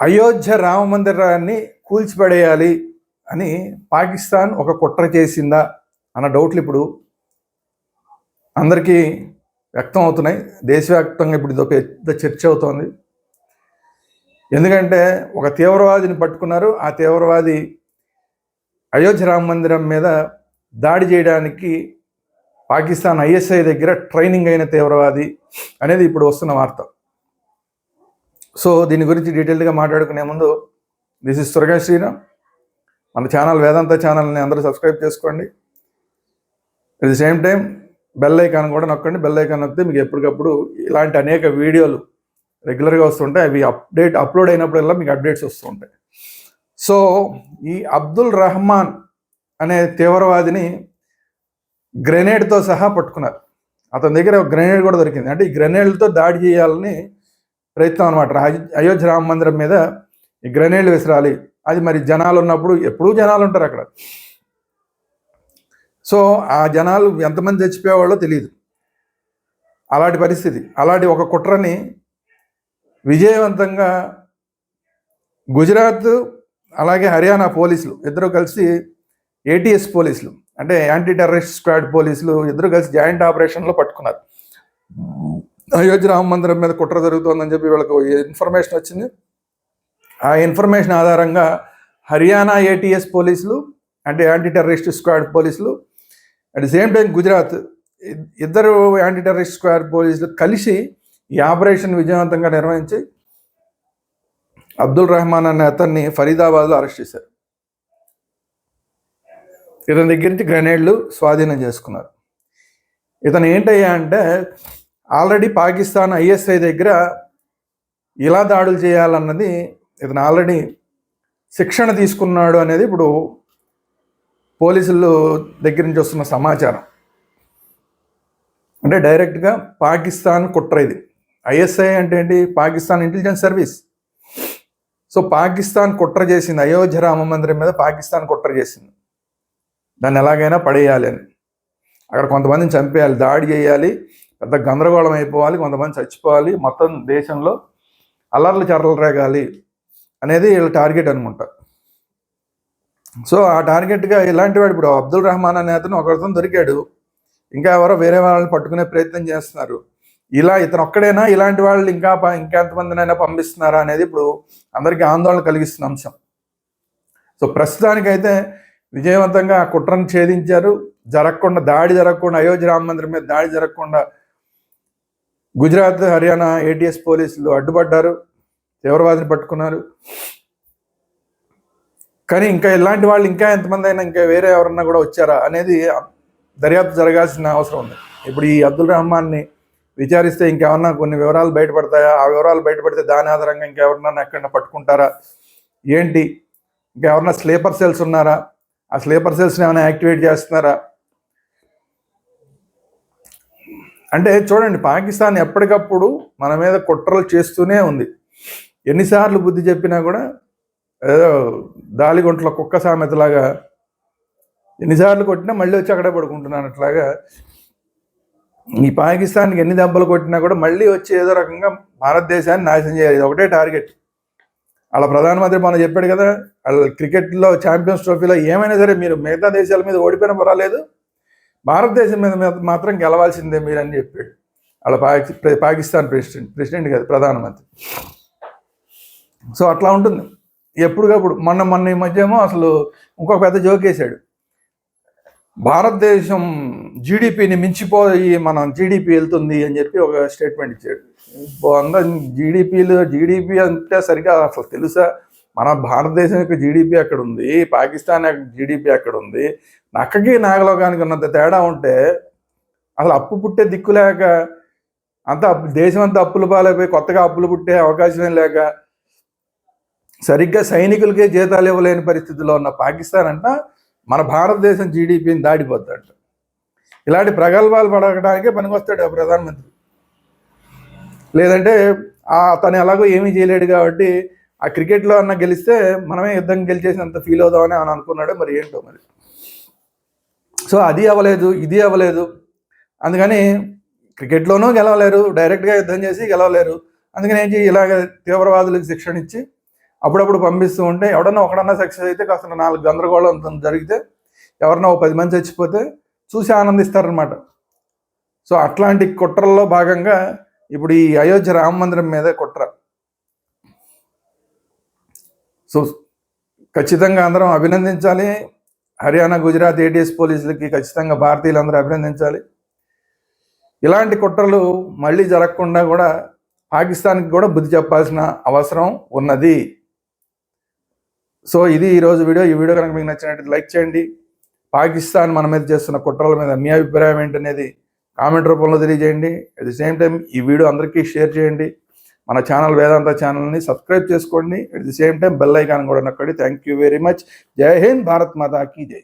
అయోధ్య రామ మందిరాన్ని కూల్చిపడేయాలి అని పాకిస్తాన్ ఒక కుట్ర చేసిందా అన్న డౌట్లు ఇప్పుడు అందరికీ వ్యక్తం అవుతున్నాయి. దేశవ్యాప్తంగా ఇప్పుడు ఇదో పెద్ద చర్చ అవుతోంది. ఎందుకంటే ఒక తీవ్రవాదిని పట్టుకున్నారు. ఆ తీవ్రవాది అయోధ్య రామ మందిరం మీద దాడి చేయడానికి పాకిస్తాన్ ఐఎస్ఐ దగ్గర ట్రైనింగ్ అయిన తీవ్రవాది అనేది ఇప్పుడు వస్తున్న వార్త. సో దీని గురించి డీటెయిల్గా మాట్లాడుకునే ముందు దిస్ ఇస్ త్వరగా శ్రీరామ్ మన ఛానల్ వేదాంత ఛానల్ని అందరూ సబ్స్క్రైబ్ చేసుకోండి. At the same time bell icon కూడా నొక్కండి. బెల్ ఐకాన్ నొక్కితే మీకు ఎప్పటికప్పుడు ఇలాంటి అనేక వీడియోలు రెగ్యులర్గా వస్తుంటాయి. అవి అప్డేట్ అప్లోడ్ అయినప్పుడల్లా మీకు అప్డేట్స్ వస్తుంటాయి సో ఈ అబ్దుల్ రహమాన్ అనే తీవ్రవాదిని గ్రెనేడ్తో సహా పట్టుకున్నారు. అతని దగ్గర ఒక గ్రెనేడ్ కూడా దొరికింది. అంటే ఈ గ్రెనేడ్లతో దాడి చేయాలని ప్రయత్నం అనమాట అయోధ్య రామ మందిరం మీద గ్రనేడ్లు విసిరాలి. అది మరి జనాలు ఉన్నప్పుడు ఎప్పుడూ జనాలు ఉంటారు అక్కడ. సో ఆ జనాలు ఎంతమంది చచ్చిపోయేవాళ్ళో తెలియదు అలాంటి పరిస్థితి. అలాంటి ఒక కుట్రని విజయవంతంగా గుజరాత్ అలాగే హర్యానా పోలీసులు ఇద్దరు కలిసి ఏటీఎస్ పోలీసులు అంటే యాంటీ టెర్రరిస్ట్ స్క్వాడ్ పోలీసులు ఇద్దరు కలిసి జాయింట్ ఆపరేషన్లో పట్టుకున్నారు. అయోధ్య రామ మందిరం మీద కుట్ర జరుగుతోందని చెప్పి వీళ్ళకి ఇన్ఫర్మేషన్ వచ్చింది. ఆ ఇన్ఫర్మేషన్ ఆధారంగా హర్యానా ఏటీఎస్ పోలీసులు అంటే యాంటీ టెర్రరిస్ట్ స్క్వాడ్ పోలీసులు at the same time Gujarat ఇద్దరు యాంటీ టెర్రరిస్ట్ స్క్వాడ్ పోలీసులు కలిసి ఈ ఆపరేషన్ విజయవంతంగా నిర్వహించి అబ్దుల్ రెహమాన్ అనే అతన్ని ఫరీదాబాద్లో అరెస్ట్ చేశారు. ఇతని దగ్గర నుంచి గ్రెనేడ్లు స్వాధీనం చేసుకున్నారు. ఇతను ఏంటయ్యా అంటే ఆల్రెడీ పాకిస్తాన్ ఐఎస్ఐ దగ్గర ఇలా దాడులు చేయాలన్నది ఇతను ఆల్రెడీ శిక్షణ తీసుకున్నాడు అనేది ఇప్పుడు పోలీసులు దగ్గర నుంచి వస్తున్న సమాచారం. అంటే డైరెక్ట్గా పాకిస్తాన్ కుట్ర ఇది. ఐఎస్ఐ అంటే ఏంటి? Pakistan intelligence service so Pakistan కుట్ర చేసింది అయోధ్య రామ మందిరం మీద పాకిస్తాన్ కుట్ర చేసింది. దాన్ని ఎలాగైనా పడేయాలి అని. అక్కడ కొంతమందిని చంపేయాలి దాడి చేయాలి. పెద్ద గందరగోళం అయిపోవాలి కొంతమంది చచ్చిపోవాలి మొత్తం దేశంలో అల్లర్లు చర్రలు రేగాలి అనేది వీళ్ళ టార్గెట్ అనుకుంటా సో ఆ టార్గెట్గా ఇలాంటి వాడు ఇప్పుడు అబ్దుల్ రహమాన్ అనే అతను ఒకరితో దొరికాడు. ఇంకా ఎవరో వేరే వాళ్ళని పట్టుకునే ప్రయత్నం చేస్తున్నారు. ఇలా ఇతను ఒక్కడైనా ఇలాంటి వాళ్ళు ఇంకా ఇంకా ఇంకెంతమందినైనా పంపిస్తున్నారా అనేది ఇప్పుడు అందరికీ ఆందోళన కలిగిస్తున్న అంశం. సో ప్రస్తుతానికైతే విజయవంతంగా ఆ కుట్రను ఛేదించారు. జరగకుండా దాడి జరగకుండా అయోధ్య రామ మందిరం మీద దాడి జరగకుండా గుజరాత్ హర్యానా ఏటీఎస్ పోలీసులు అడ్డుపడ్డారు తీవ్రవాదిని పట్టుకున్నారు. కానీ ఇంకా ఇలాంటి వాళ్ళు ఇంకా ఎంతమంది అయినా ఇంకా వేరే ఎవరన్నా కూడా వచ్చారా అనేది దర్యాప్తు జరగాల్సిన అవసరం ఉంది. ఇప్పుడు ఈ అబ్దుల్ రహమాన్ని విచారిస్తే ఇంకేమన్నా కొన్ని వివరాలు బయటపడతాయా? ఆ వివరాలు బయటపడితే దాని ఆధారంగా ఇంకెవరన్నా ఎక్కడన్నా పట్టుకుంటారా? ఏంటి? ఇంకెవరన్నా స్లీపర్ సెల్స్ ఉన్నారా? ఆ స్లీపర్ సెల్స్ని ఏమైనా యాక్టివేట్ చేస్తున్నారా? అంటే చూడండి పాకిస్తాన్ ఎప్పటికప్పుడు మన మీద కుట్రలు చేస్తూనే ఉంది. ఎన్నిసార్లు బుద్ధి చెప్పినా కూడా ఏదో దాలిగుంట్ల కుక్క సామెతలాగా ఎన్నిసార్లు కొట్టినా మళ్ళీ వచ్చి అక్కడే పడుకుంటున్నాను అట్లాగా. ఈ పాకిస్తాన్కి ఎన్ని దెబ్బలు కొట్టినా కూడా మళ్ళీ వచ్చి ఏదో రకంగా భారతదేశాన్ని నాశనం చేయాలి. ఇది ఒకటే టార్గెట్. వాళ్ళ ప్రధానమంత్రి మనం చెప్పాడు కదా వాళ్ళ క్రికెట్లో ఛాంపియన్స్ ట్రోఫీలో ఏమైనా సరే మీరు మిగతా దేశాల మీద ఓడిపోయినా పర్వాలేదు. భారతదేశం మీద మాత్రం గెలవాల్సిందే మీరు అని చెప్పాడు. వాళ్ళ పాకి పాకిస్తాన్ ప్రెసిడెంట్ ప్రెసిడెంట్ కాదు ప్రధానమంత్రి. సో అట్లా ఉంటుంది. ఎప్పటికప్పుడు మొన్న మొన్న ఈ మధ్యేమో అసలు ఇంకొక పెద్ద జోక్ వేశాడు. భారతదేశం జీడిపిని మించిపోయి మనం జీడిపి వెళ్తుంది అని చెప్పి ఒక స్టేట్మెంట్ ఇచ్చాడు. అందరూ జీడిపిలు జీడిపి అంటే సరిగా అసలు తెలుసా? మన భారతదేశం యొక్క జీడిపి అక్కడ ఉంది పాకిస్తాన్ యొక్క జీడిపి అక్కడ ఉంది నక్కకి నాగలోకానికి ఉన్నంత తేడా ఉంటే అసలు అప్పు పుట్టే దిక్కు లేక అంతా అప్పు- దేశం అంతా అప్పులు పాలైపోయి కొత్తగా అప్పులు పుట్టే అవకాశమే లేక సరిగ్గా సైనికులకే జీతాలు ఇవ్వలేని పరిస్థితిలో ఉన్న పాకిస్తాన్ అంట మన భారతదేశం జీడిపిని దాడిపోద్దంట ఇలాంటి ప్రగల్భాలు పడకడానికే పనికొస్తాడు ప్రధానమంత్రి. లేదంటే తను ఎలాగో ఏమీ చేయలేడు కాబట్టి ఆ క్రికెట్లో అన్న గెలిస్తే మనమే యుద్ధం గెలిచేసినంత ఫీల్ అవుదామని అని అనుకున్నాడు మరి ఏంటో మరి? సో అది అవ్వలేదు ఇది అవ్వలేదు. అందుకని క్రికెట్లోనూ గెలవలేరు డైరెక్ట్గా యుద్ధం చేసి గెలవలేరు. అందుకని ఏం చేయి ఇలాగ తీవ్రవాదులకు శిక్షణ ఇచ్చి అప్పుడప్పుడు పంపిస్తూ ఉంటే ఎవడన్నా ఒకడన్నా సక్సెస్ అయితే కాస్త నాలుగు గందరగోళం జరిగితే ఎవరన్నా ఒక పది మంది చచ్చిపోతే చూసి ఆనందిస్తారనమాట సో అట్లాంటి కుట్రల్లో భాగంగా ఇప్పుడు ఈ అయోధ్య రామ మందిరం మీద కుట్ర. సో ఖచ్చితంగా అందరం అభినందించాలి. హర్యానా గుజరాత్ ఏటీఎస్ పోలీసులకి ఖచ్చితంగా భారతీయులందరూ అభినందించాలి. ఇలాంటి కుట్రలు మళ్ళీ జరగకుండా కూడా పాకిస్తాన్కి కూడా బుద్ధి చెప్పాల్సిన అవసరం ఉన్నది. సో ఇది ఈరోజు వీడియో. ఈ వీడియో కనుక మీకు నచ్చినట్టు లైక్ చేయండి. పాకిస్తాన్ మన మీద చేస్తున్న కుట్రల మీద మీ అభిప్రాయం ఏంటనేది కామెంట్ రూపంలో తెలియజేయండి. అట్ ది సేమ్ టైం ఈ వీడియో అందరికీ షేర్ చేయండి. మన ఛానల్ వేదాంత ఛానల్ని సబ్స్క్రైబ్ చేసుకోండి. At the same time bell icon కూడా నొక్కండి. థ్యాంక్ యూ వెరీ మచ్ జై హింద్ భారత్ మాతాకి జై